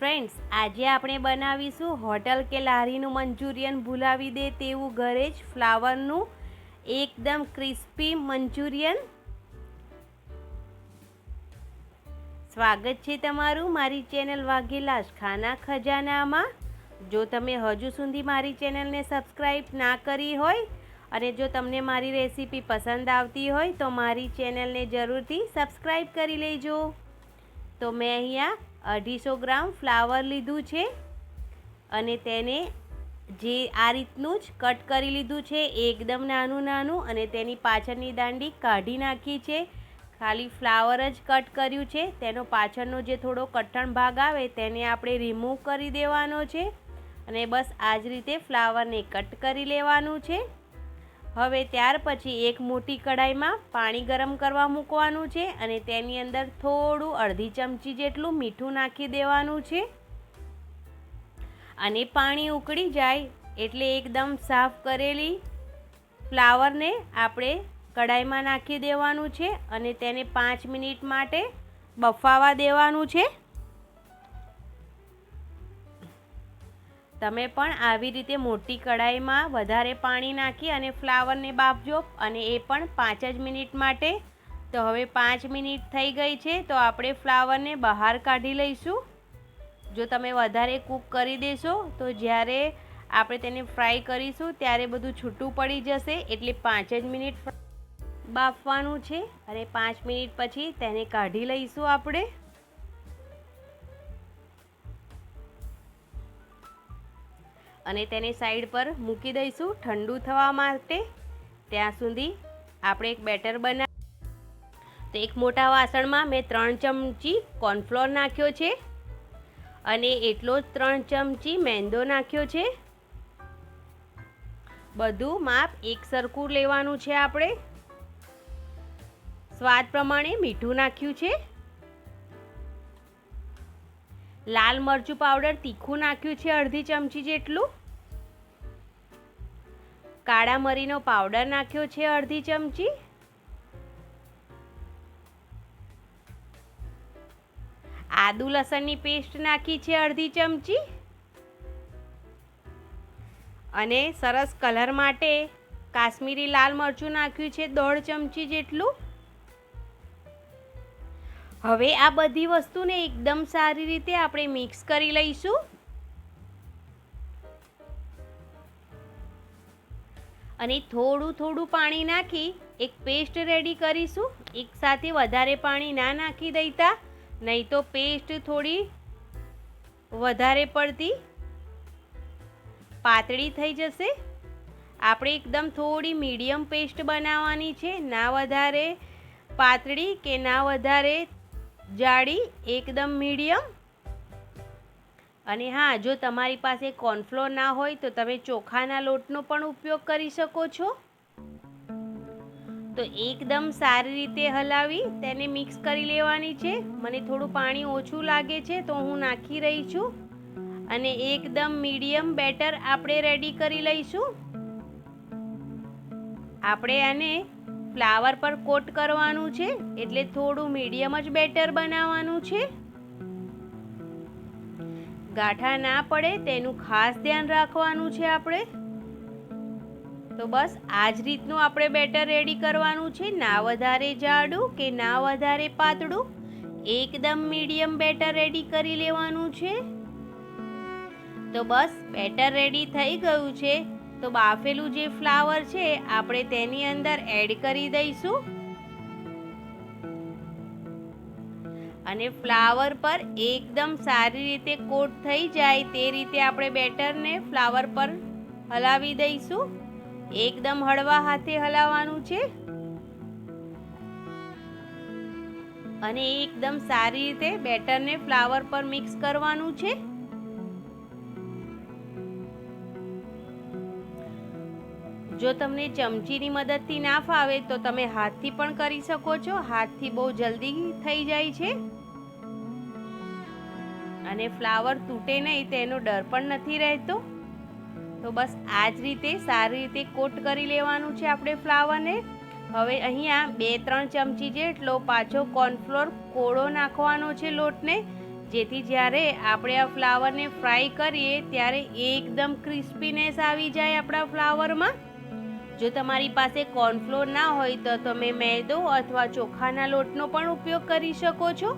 Friends, આજે આપણે બનાવીશું હોટલ કે લારીનું મંચુરિયન ભૂલાવી દે તેવું ઘરે જ ફ્લાવરનું એકદમ ક્રિસ્પી મંચુરિયન. સ્વાગત છે તમારું મારી ચેનલ વાઘેલાસ ખાના ખજાનામાં. જો તમે હજુ સુધી મારી ચેનલને સબસ્ક્રાઈબ ના કરી હોય અને જો તમને મારી રેસીપી પસંદ આવતી હોય તો મારી ચેનલને જરૂરથી સબસ્ક્રાઈબ કરી લેજો. તો મેં અહીંયા અઢીસો ગ્રામ ફ્લાવર લીધું છે અને તેને જે આ રીતનું જ કટ કરી લીધું છે એકદમ નાનું નાનું અને તેની પાછળની દાંડી કાઢી નાખી છે. ખાલી ફ્લાવર જ કટ કર્યું છે. તેનો પાછળનો જે થોડો કઠણ ભાગ આવે તેને આપણે રિમૂવ કરી દેવાનો છે અને બસ આ જ રીતે ફ્લાવરને કટ કરી લેવાનું છે. હવે ત્યાર પછી એક મોટી કઢાઈમાં પાણી ગરમ કરવા મૂકવાનું છે અને તેની અંદર થોડું અડધી ચમચી જેટલું મીઠું નાખી દેવાનું છે. અને પાણી ઉકળી જાય એટલે એકદમ સાફ કરેલી ફ્લાવરને આપણે કઢાઈમાં નાખી દેવાનું છે અને તેને પાંચ મિનિટ માટે બફાવા દેવાનું છે. તમે પણ આવી રીતે મોટી કઢાઈમાં વધારે પાણી નાખી અને ફ્લાવરને બાફજો અને એ પણ પાંચ જ મિનિટ માટે. તો હવે પાંચ મિનિટ થઈ ગઈ છે, તો આપણે ફ્લાવરને બહાર કાઢી લઈશું. જો તમે વધારે કૂક કરી દેશો, તો જ્યારે આપણે તેને ફ્રાય કરીશું, ત્યારે બધું છૂટું પડી જશે, એટલે પાંચ જ મિનિટ બાફવાનું છે. અને પાંચ મિનિટ પછી તેને કાઢી લઈશું આપણે. અને તેને સાઈડ પર મૂકી દઈશું ઠંડુ થવા માટે. ત્યાં સુધી આપણે એક બેટર બના તો એક મોટા વાસણમાં મેં ત્રણ ચમચી કોર્નફ્લોર નાખ્યો છે. અને એટલો જ ત્રણ ચમચી મેંદો નાખ્યો છે. બધું માપ એક સરખું લેવાનું છે આપણે. સ્વાદ પ્રમાણે મીઠું નાખ્યું છે. લાલ મરચું પાવડર તીખું નાખ્યું છે અડધી ચમચી જેટલું. કાળા મરીનો પાવડર નાખ્યો છે અડધી ચમચી. આદુ લસણની પેસ્ટ નાખી છે અડધી ચમચી. અને સરસ કલર માટે કાશ્મીરી લાલ મરચું નાખ્યું છે દોઢ ચમચી જેટલું. હવે આ બધી વસ્તુને એકદમ સારી રીતે આપણે મિક્સ કરી લઈશું. અને થોડું થોડું પાણી નાખી એક પેસ્ટ રેડી કરીશું. એકસાથે વધારે પાણી ના નાખી દઈતા નહીં તો પેસ્ટ થોડી વધારે પડતી પાતળી થઈ જશે. આપણે એકદમ થોડી મીડિયમ પેસ્ટ બનાવવાની છે. ના વધારે પાતળી કે ના વધારે જાડી, એકદમ મીડિયમ. અને હા, જો તમારી પાસે કોર્નફ્લોર ના હોય તો તમે ચોખાના લોટનો પણ ઉપયોગ કરી શકો છો. તો એકદમ સારી રીતે હલાવી, તેને મિક્સ કરી લેવાની છે. મને થોડું પાણી ઓછું લાગે છે, તો હું નાખી રહી છું. અને એકદમ મીડિયમ બેટર આપણે રેડી કરી લઈશું. આપણે આને ફ્લાવર પર કોટ કરવાનું છે, એટલે થોડું મીડિયમ જ બેટર બનાવવાનું છે. ગાંઠા ના પડે તેનું ખાસ ધ્યાન રાખવાનું છે આપણે. તો બસ આ જ રીતનું આપણે બેટર રેડી કરવાનું છે. ના વધારે જાડું કે ના વધારે પાતળું, એકદમ મીડિયમ બેટર રેડી કરી લેવાનું છે. તો બસ, બેટર રેડી થઈ ગયું છે. તો બાફેલું જે ફ્લાવર છે, આપણે તેની અંદર એડ કરી દઈશું. અને ફ્લાવર પર એકદમ સારી રીતે કોટ થઈ જાય તે રીતે આપણે બેટરને ફ્લાવર પર હલાવી દઈશું. એકદમ હળવા હાથે હલાવવાનું છે. અને એકદમ સારી રીતે બેટરને ફ્લાવર પર મિક્સ કરવાનું છે. જો તમને ચમચીની મદદથી ના ફાવે તો તમે હાથથી પણ કરી શકો છો. હાથથી બહુ જલ્દી થઈ જાય છે. અને ફ્લાવર તૂટે નહીં તેનો ડર પણ નથી રહેતો. તો બસ આ જ રીતે સારી રીતે કોટ કરી લેવાનું છે આપણે ફ્લાવરને. હવે અહીંયા બે ત્રણ ચમચી જેટલો પાછો કોર્નફ્લોર કોળો નાખવાનો છે લોટને. જેથી જ્યારે આપણે આ ફ્લાવરને ફ્રાય કરીએ ત્યારે એકદમ ક્રિસ્પીનેસ આવી જાય આપણા ફ્લાવરમાં. જો તમારી પાસે કોર્નફ્લોર ના હોય તો તમે મેદો અથવા ચોખાના લોટનો પણ ઉપયોગ કરી શકો છો.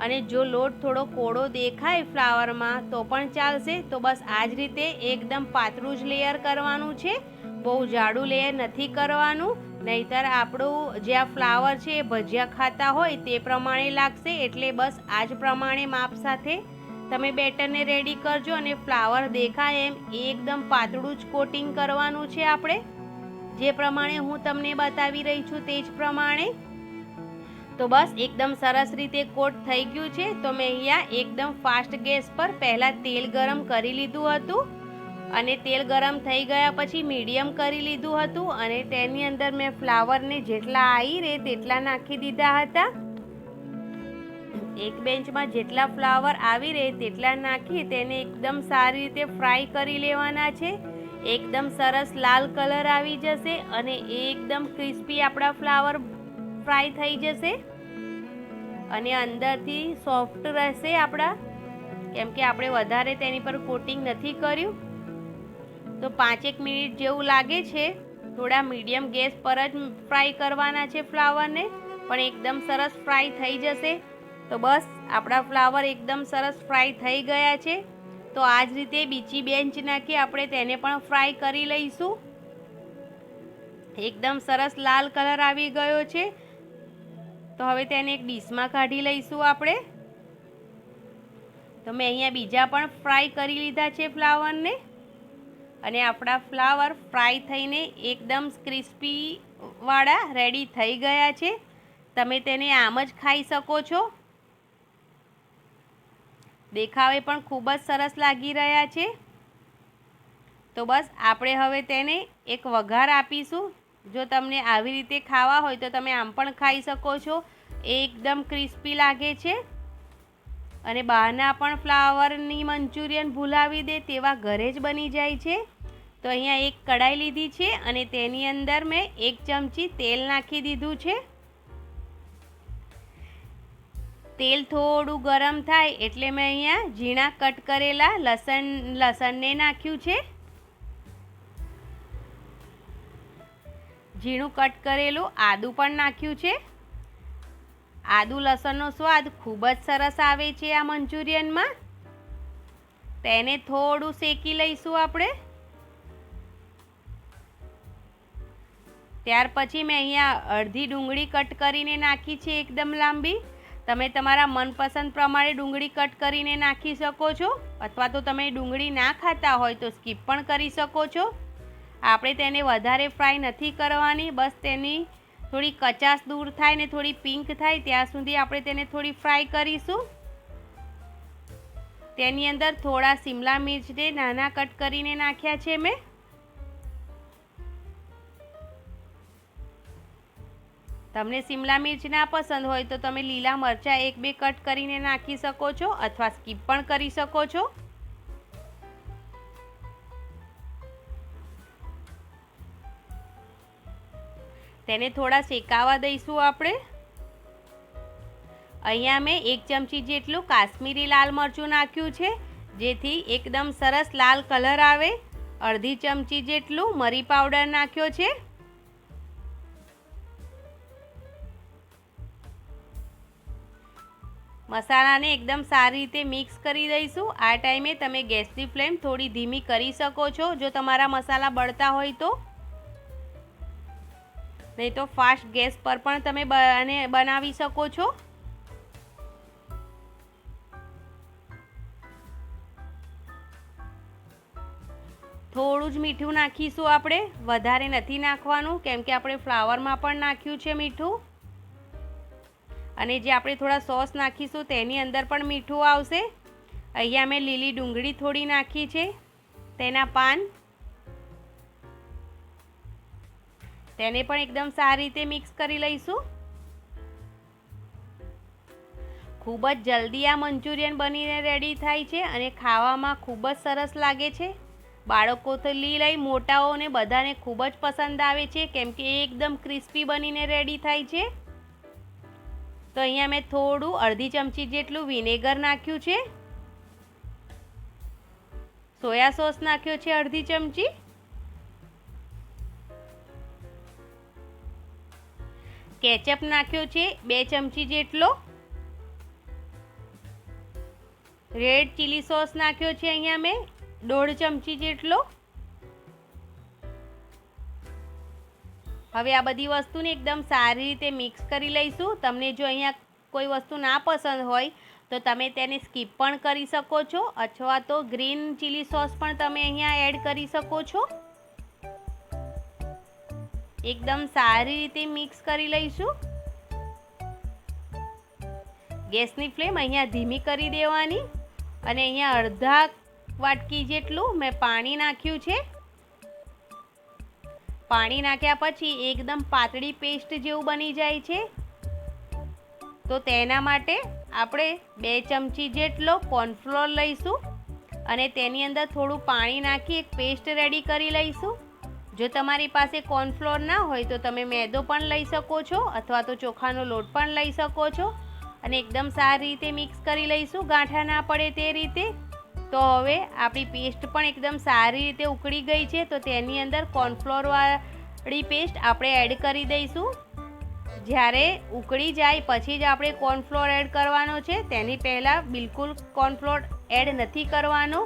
અને જો લોટ થોડો કોળો દેખાય ફ્લાવરમાં, તો પણ ચાલશે. તો બસ આ જ રીતે એકદમ પાતળું જ લેયર કરવાનું છે. બહુ જાડું લેયર નથી કરવાનું. નહીતર આપણું જે આ ફ્લાવર છે એ ભજીયા ખાતા હોય તે પ્રમાણે લાગશે. એટલે બસ આ જ પ્રમાણે માપ સાથે તમે બેટરને રેડી કરજો અને ફ્લાવર દેખાય એમ એકદમ પાતળું જ કોટિંગ કરવાનું છે આપણે. જે પ્રમાણે હું તમને બતાવી રહી છું તે જ પ્રમાણે. તો બસ એકદમ સરસ રીતે કોટ થઈ ગયું છે. તો મેં અહીંયા એકદમ ફાસ્ટ ગેસ પર પહેલાં તેલ ગરમ કરી લીધું હતું. અને તેલ ગરમ થઈ ગયા પછી મીડિયમ કરી લીધું હતું. અને તેની અંદર મેં ફ્લાવરને જેટલા આવી રહે તેટલા નાખી દીધા હતા. એક બેન્ચમાં જેટલા ફ્લાવર આવી રહે તેટલા નાખી તેને એકદમ સારી રીતે ફ્રાય કરી લેવાના છે. એકદમ સરસ લાલ કલર આવી જશે અને એકદમ ક્રિસ્પી આપણા ફ્લાવર ફ્રાય થઈ જશે. અને અંદરથી સોફ્ટ રહેશે આપણા. કેમ કે આપણે વધારે તેની પર કોટિંગ નથી કર્યું. તો પાંચેક મિનિટ જેવું લાગે છે. થોડા મીડિયમ ગેસ પર જ ફ્રાય કરવાના છે ફ્લાવરને. પણ એકદમ સરસ ફ્રાય થઈ જશે. તો બસ, આપણા ફ્લાવર એકદમ સરસ ફ્રાય થઈ ગયા છે. તો આ જ રીતે બીજી બેન્ચ નાખી આપણે તેને પણ ફ્રાય કરી લઈશું. એકદમ સરસ લાલ કલર આવી ગયો છે. તો હવે તેને એક ડીશમાં કાઢી લઈશું આપણે. તો મેં અહીંયા બીજા પણ ફ્રાય કરી લીધા છે ફ્લાવરને. અને આપણા ફ્લાવર ફ્રાય થઈને એકદમ ક્રિસ્પીવાળા રેડી થઈ ગયા છે. તમે તેને આમ જ ખાઈ શકો છો. દેખાવે પણ ખૂબ જ સરસ લાગી રહ્યા છે. તો બસ, આપણે હવે તેને એક વઘાર આપીશું. જો તમને આવી રીતે ખાવા હોય તો તમે આમ પણ ખાઈ શકો છો. એકદમ ક્રિસ્પી લાગે છે. અને બહારના પણ ફ્લાવરની મંચુરિયન ભૂલાવી દે તેવા ઘરે જ બની જાય છે. તો અહીંયા એક કઢાઈ લીધી છે અને તેની અંદર મેં એક ચમચી તેલ નાખી દીધું છે. તેલ થોડું ગરમ થાય એટલે મેં અહીંયા ઝીણા કટ કરેલા લસણ, લસણને નાખ્યું છે. ઝીણું કટ કરેલું આદું પણ નાખ્યું છે. આદુ લસણનો સ્વાદ ખૂબ જ સરસ આવે છે આ મંચુરિયનમાં. તેને થોડું શેકી લઈશું આપણે. ત્યાર પછી મેં અહીંયા અડધી ડુંગળી કટ કરીને નાખી છે એકદમ લાંબી. તમે તમારા મનપસંદ પ્રમાણે ડુંગળી કટ કરીને નાખી શકો છો, અથવા તો તમે ડુંગળી ના ખાતા હોય તો સ્કીપ પણ કરી શકો છો. આપણે તેને વધારે ફ્રાય નથી કરવાની, બસ તેની થોડી કચાશ દૂર થાય ને થોડી પિંક થાય ત્યાં સુધી આપણે તેને થોડી ફ્રાય કરીશું. તેની અંદર થોડા શિમલા મિર્ચને નાના કટ કરીને નાખ્યા છે મેં. તમને શિમલા મિર્ચ ના પસંદ હોય તો તમે લીલા મરચાં એક બે કટ કરીને નાખી શકો છો અથવા સ્કીપ પણ કરી શકો છો. તેને થોડા શેકાવા દઈશું આપણે. અહીંયા મેં એક ચમચી જેટલું કાશ્મીરી લાલ મરચું નાખ્યું છે, જેથી એકદમ સરસ લાલ કલર આવે. અડધી ચમચી જેટલું મરી પાવડર નાખ્યો છે. મસાલાને એકદમ સારી રીતે મિક્સ કરી દઈશું. આ ટાઈમે તમે ગેસની ફ્લેમ થોડી ધીમી કરી શકો છો. જો તમારા મસાલા બળતા હોય તો. નહીં તો ફાસ્ટ ગેસ પર પણ તમે બને બનાવી શકો છો. થોડું જ મીઠું નાખીશું આપણે. વધારે નથી નાખવાનું, કેમ કે આપણે ફ્લાવરમાં પણ નાખ્યું છે મીઠું. અને જે આપણે થોડા સોસ નાખીશું તેની અંદર પણ મીઠું આવશે. અહીંયા મેં લીલી ડુંગળી થોડી નાખી છે. તેના પાન. તેને પણ એકદમ સારી રીતે મિક્સ કરી લઈશું. ખૂબ જ જલ્દી આ મંચુરિયન બનીને રેડી થાય છે અને ખાવામાં ખૂબ જ સરસ લાગે છે. બાળકો તો લી લઈ મોટાઓને બધાને ખૂબ જ પસંદ આવે છે, કેમ કે એકદમ ક્રિસ્પી બનીને રેડી થાય છે. તો અહીંયા મેં થોડું અડધી ચમચી જેટલું વિનેગર નાખ્યું છે. સોયા સોસ નાખ્યો છે અડધી ચમચી. કેચઅપ નાખ્યો છે બે ચમચી જેટલો. રેડ ચીલી સોસ નાખ્યો છે અહીંયા મેં દોઢ ચમચી જેટલો. હવે આ બધી વસ્તુને એકદમ સારી રીતે મિક્સ કરી લઈશું. તમને જો અહીંયા કોઈ વસ્તુ ના પસંદ હોય, તો તમે તેને સ્કીપ પણ કરી શકો છો, અથવા તો ગ્રીન ચીલી સોસ પણ તમે અહીંયા એડ કરી શકો છો. એકદમ સારી રીતે મિક્સ કરી લઈશું. ગેસની ફ્લેમ અહીંયા ધીમી કરી દેવાની. અને અહીંયા અડધા વાટકી જેટલું મેં પાણી નાખ્યું છે. પાણી નાખ્યા પછી એકદમ પાતળી પેસ્ટ જેવું બની જાય છે. તો તેના માટે આપણે બે ચમચી જેટલો કોર્નફ્લોર લઈશું અને તેની અંદર થોડું પાણી નાખી એક પેસ્ટ રેડી કરી લઈશું. જો તમારી પાસે કોર્નફ્લોર ના હોય તો તમે મેદો પણ લઈ શકો છો અથવા તો ચોખાનો લોટ પણ લઈ શકો છો. અને એકદમ સારી રીતે મિક્સ કરી લઈશું. ગાંઠા ના પડે તે રીતે. તો હવે આપણી પેસ્ટ પણ એકદમ સારી રીતે ઉકળી ગઈ છે, તો તેની અંદર કોર્નફ્લોરવાળી પેસ્ટ આપણે એડ કરી દઈશું. જ્યારે ઉકળી જાય પછી જ આપણે કોર્નફ્લોર એડ કરવાનો છે, તેની પહેલાં બિલકુલ કોર્નફ્લોર એડ નથી કરવાનો.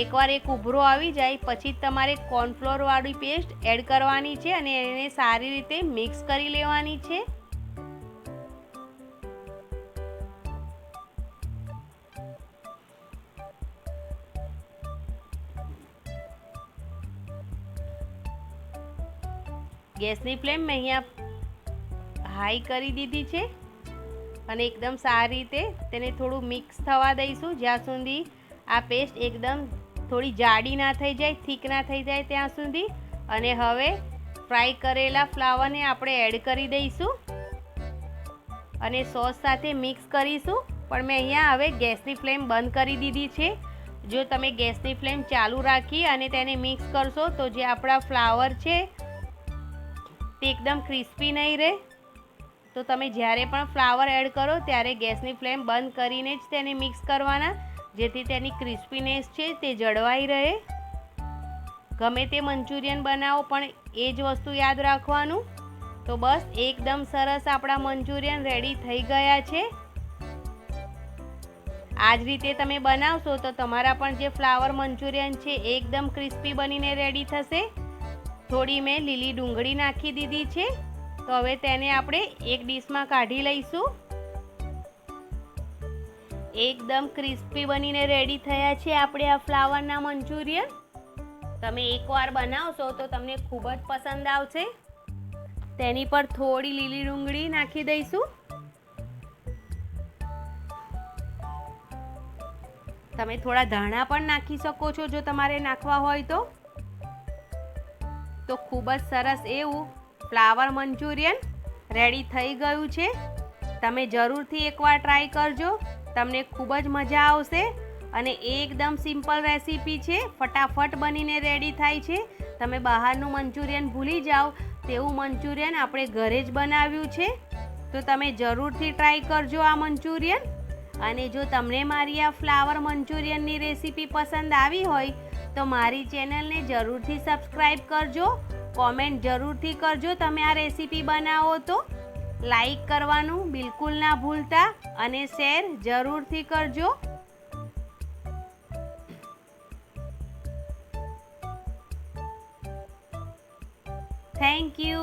એકવાર એક ઉભરો આવી જાય, પછી તમારે કોર્નફ્લોરવાળી પેસ્ટ એડ કરવાની છે અને એને સારી રીતે મિક્સ કરી લેવાની છે. ગેસની ફ્લેમ મેં અહીંયા હાઈ કરી દીધી છે અને એકદમ સારી રીતે તેને થોડું મિક્સ થવા દઈશું. જ્યાં સુધી આ પેસ્ટ એકદમ થોડી જાડી ના થઈ જાય, થીક ના થઈ જાય ત્યાં સુધી. અને હવે ફ્રાય કરેલા ફ્લાવરને આપણે એડ કરી દઈશું અને સોસ સાથે મિક્સ કરીશું. પણ મેં અહીંયા હવે ગેસની ફ્લેમ બંધ કરી દીધી છે. જો તમે ગેસની ફ્લેમ ચાલુ રાખી અને તેને મિક્સ કરશો તો જે આપણા ફ્લાવર છે તે એકદમ ક્રિસ્પી નહીં રહે. તો તમે જ્યારે પણ ફ્લાવર એડ કરો, ત્યારે ગેસની ફ્લેમ બંધ કરીને જ તેને મિક્સ કરવાના, જેથી તેની ક્રિસ્પીનેસ છે તે જળવાઈ રહે. ગમે તે મંચુરિયન બનાવો, પણ એ જ વસ્તુ યાદ રાખવાનું. તો બસ, એકદમ સરસ આપણા મંચુરિયન રેડી થઈ ગયા છે. આ જ રીતે તમે બનાવશો, તો તમારા પણ જે ફ્લાવર મંચુરિયન છે એકદમ ક્રિસ્પી બનીને રેડી થશે. થોડી મેં લીલી ડુંગળી નાખી દીધી છે. તો હવે તેને આપણે એક ડીશમાં કાઢી લઈશું. એકદમ ક્રિસ્પી બનીને રેડી થયા છે આપણે આ ફ્લાવરના મંચુરિયન. તમે એકવાર બનાવશો તો તમને ખૂબ જ પસંદ આવશે. તેની પર થોડી લીલી ડુંગળી નાખી દઈશું. તમે થોડા ધાણા પણ નાખી શકો છો જો તમારે નાખવા હોય તો. તો ખૂબ જ સરસ એવું ફ્લાવર મંચુરિયન રેડી થઈ ગયું છે. તમે જરૂરથી એકવાર ટ્રાય કરજો. તમને ખૂબ જ મજા આવશે અને એકદમ સિમ્પલ રેસીપી છે. ફટાફટ બનીને રેડી થાય છે. તમે બહારનું મંચુરિયન ભૂલી જાઓ. તેવું મંચુરિયન આપણે ઘરે જ બનાવ્યું છે. તો તમે જરૂરથી ટ્રાય કરજો આ મંચુરિયન. અને જો તમને મારી આ ફ્લાવર મંચુરિયનની રેસીપી પસંદ આવી હોય તો મારી ચેનલને જરૂરથી સબસ્ક્રાઈબ કરજો, કોમેન્ટ જરૂરથી કરજો તમે આ રેસીપી બનાવો તો. લાઈક કરવાનું બિલકુલ ના ભૂલતા અને શેર જરૂરથી કરજો. Thank you.